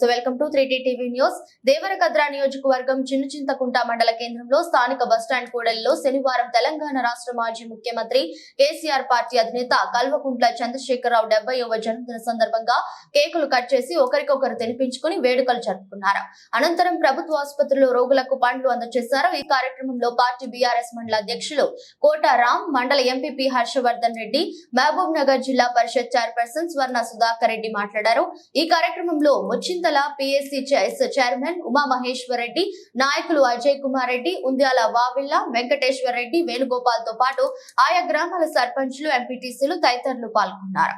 నమస్తే welcome to three TV news. Devarakadra నియోజకవర్గం చిన్నచింతకుంట మండల కేంద్రంలో స్థానిక బస్టాండ్ కూడలిలో శనివారం తెలంగాణ రాష్ట్ర మాజీ ముఖ్యమంత్రి కేసీఆర్ పార్టీ అధినేత కల్వకుంట్ల చంద్రశేఖరరావు డెబ్బైవ జన్మదిన సందర్భంగా కేకులు కట్ చేసి ఒకరికొకరు తినిపించుకుని వేడుకలు జరుపుకున్నారు. అనంతరం ప్రభుత్వ ఆసుపత్రిలో రోగులకు పండ్లు అందజేశారు. ఈ కార్యక్రమంలో పార్టీ బీఆర్ఎస్ మండల అధ్యక్షులు కోట రామ్ మండల ఎంపీపీ హర్షవర్ధన్ రెడ్డి మహబూబ్ నగర్ జిల్లా పరిషత్ చైర్పర్సన్ స్వర్ణ సుధాకర్ రెడ్డి మాట్లాడారు. ఈ కార్యక్రమంలో ముచ్చింతల పిఎస్సి చైర్మన్ ఉమా మహేశ్వర్ రెడ్డి నాయకులు అజయ్ కుమార్ రెడ్డి ఉంద్యాల వావిల్ల వెంకటేశ్వర్ రెడ్డి వేణుగోపాల్తో పాటు ఆయా గ్రామాల సర్పంచ్లు ఎంపీటీసీలు తదితరులు పాల్గొన్నారు.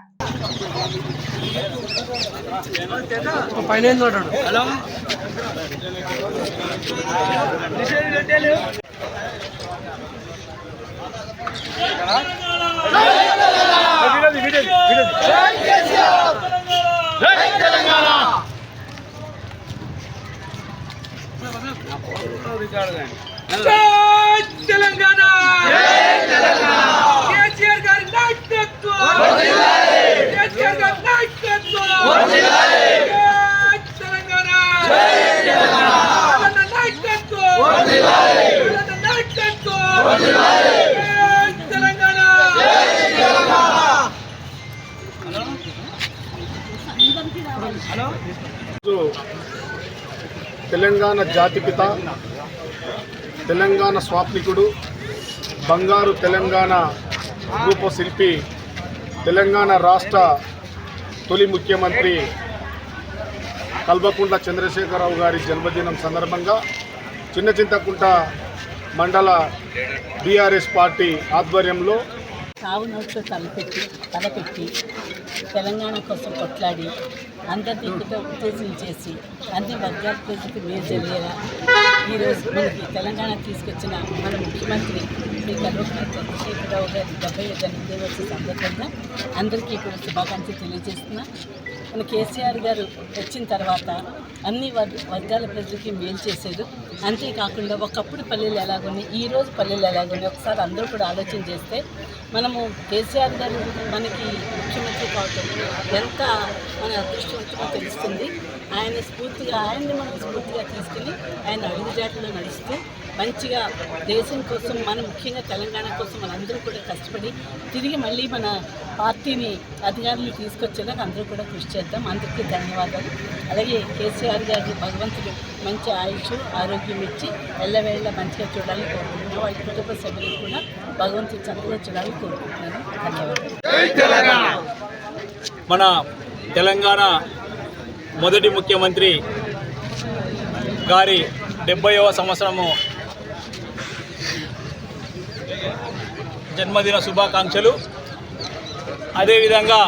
పైన ఏం చూడడు తెలంగాణ! కేసీఆర్ గారి నాయకత్వం! కేసీఆర్ గారి నాయకత్వం! జై తెలంగాణ! తెలంగాణ నాయకత్వం తెలంగాణ నాయకత్వం జై తెలంగాణ ఈరోజు తెలంగాణ జాతిపిత తెలంగాణ స్వాత్మికుడు బంగారు తెలంగాణ రూపశిల్పి తెలంగాణ రాష్ట్ర తొలి ముఖ్యమంత్రి కల్వకుంట్ల చంద్రశేఖరరావు గారి జన్మదినం సందర్భంగా చిన్న చింతకుంట మండల బీఆర్ఎస్ పార్టీ ఆధ్వర్యంలో సాగు నోట్లో తలపెట్టి తలపెట్టి తెలంగాణ కోసం కొట్లాడి అందరినీ ఉత్తేజం చేసి అన్ని వర్గాల ప్రజలకు మేలు జరిగేలా ఈరోజు మనకి తెలంగాణ తీసుకొచ్చిన మన ముఖ్యమంత్రి శ్రీ కల్వకుంట్ల చంద్రశేఖరరావు గారి డెబ్బై జన్మదినోత్సవ సందర్భంగా అందరికీ కూడా శుభాకాంక్షలు తెలియజేస్తున్నా. మన కేసీఆర్ గారు వచ్చిన తర్వాత అన్ని వర్గాల ప్రజలకి మేలు చేశారు. అంతేకాకుండా ఒకప్పుడు పల్లెలు ఎలాగున్నాయి ఈ రోజు పల్లెలు ఎలాగున్నాయి ఒకసారి అందరూ కూడా ఆలోచన చేస్తే మనము కేసీఆర్ గారు మనకి ముఖ్యమంత్రి కావటం ఎంత మన అదృష్టవంతమో తెలుస్తుంది. ఆయన స్ఫూర్తిగా ఆయన్ని మనం స్ఫూర్తిగా తీసుకుని ఆయన అడుగుజాటలో నడుస్తూ మంచిగా దేశం కోసం మన ముఖ్యంగా తెలంగాణ కోసం మనందరూ కూడా కష్టపడి తిరిగి మళ్ళీ మన పార్టీని అధికారులు తీసుకొచ్చేలా అందరూ కూడా కృషి చేద్దాం. అందరికీ ధన్యవాదాలు. అలాగే కేసీఆర్ గారి భగవంతుడు మంచి ఆయుష్ ఆరోగ్యం ఇచ్చి ఎల్లవేళ మంచిగా చూడాలని కోరుకుంటున్నాను. వాళ్ళ కుటుంబ సభ్యులు కూడా భగవంతుడు చక్కగా చూడాలని కోరుకుంటున్నాను. ధన్యవాదాలు. మన తెలంగాణ మొదటి ముఖ్యమంత్రి గారి డెబ్బైవ సంవత్సరము జన్మదిన శుభాకాంక్షలు. అదేవిధంగా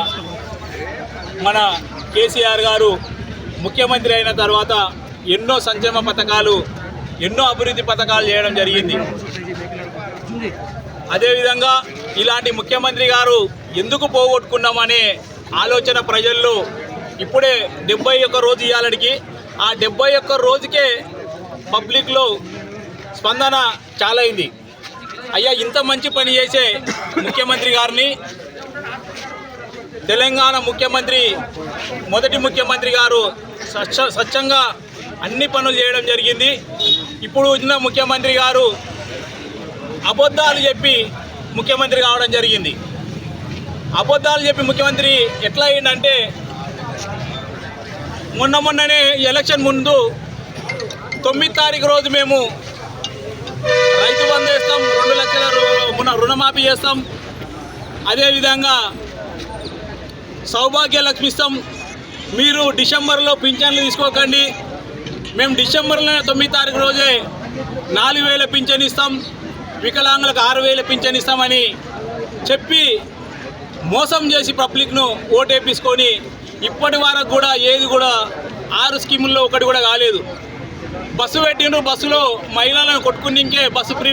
మన కేసీఆర్ గారు ముఖ్యమంత్రి అయిన తర్వాత ఎన్నో సంక్షేమ పథకాలు ఎన్నో అభివృద్ధి పథకాలు చేయడం జరిగింది. అదేవిధంగా ఇలాంటి ముఖ్యమంత్రి గారు ఎందుకు పోగొట్టుకున్నామనే ఆలోచన ప్రజల్లో ఇప్పుడే డెబ్బై ఒక్క రోజు ఇవ్వాలడికి ఆ డెబ్బై ఒక్క రోజుకే పబ్లిక్లో స్పందన చాలైంది. అయ్యా ఇంత మంచి పని చేసే ముఖ్యమంత్రి గారిని తెలంగాణ ముఖ్యమంత్రి మొదటి ముఖ్యమంత్రి గారు స్వచ్ఛ స్వచ్ఛంగా అన్ని పనులు చేయడం జరిగింది. ఇప్పుడు ఉన్న ముఖ్యమంత్రి గారు అబద్ధాలు చెప్పి ముఖ్యమంత్రి కావడం జరిగింది. అబద్ధాలు చెప్పి ముఖ్యమంత్రి ఎట్లా అయిందంటే మొన్న మొన్ననే ఎలక్షన్ ముందు తొమ్మిది తారీఖు రోజు మేము రైతు బంధు వేస్తాం రెండు లక్షల రు- రుణమాఫీ చేస్తాం. అదేవిధంగా సౌభాగ్య లక్ష్మిస్తాం మీరు డిసెంబర్లో పింఛన్లు తీసుకోకండి. మేము డిసెంబర్లో తొమ్మిది తారీఖు రోజే నాలుగు వేల పింఛన్ ఇస్తాం. వికలాంగులకు ఆరు వేల పింఛన్ ఇస్తామని చెప్పి మోసం చేసి పబ్లిక్ను ఓటేపించుకొని ఇప్పటి వరకు కూడా ఏది కూడా ఆరు స్కీముల్లో ఒకటి కూడా కాలేదు. బస్సు పెట్టిండ్రు బస్సులో మహిళలను కొట్టుకునింకే బస్సు ఫ్రీ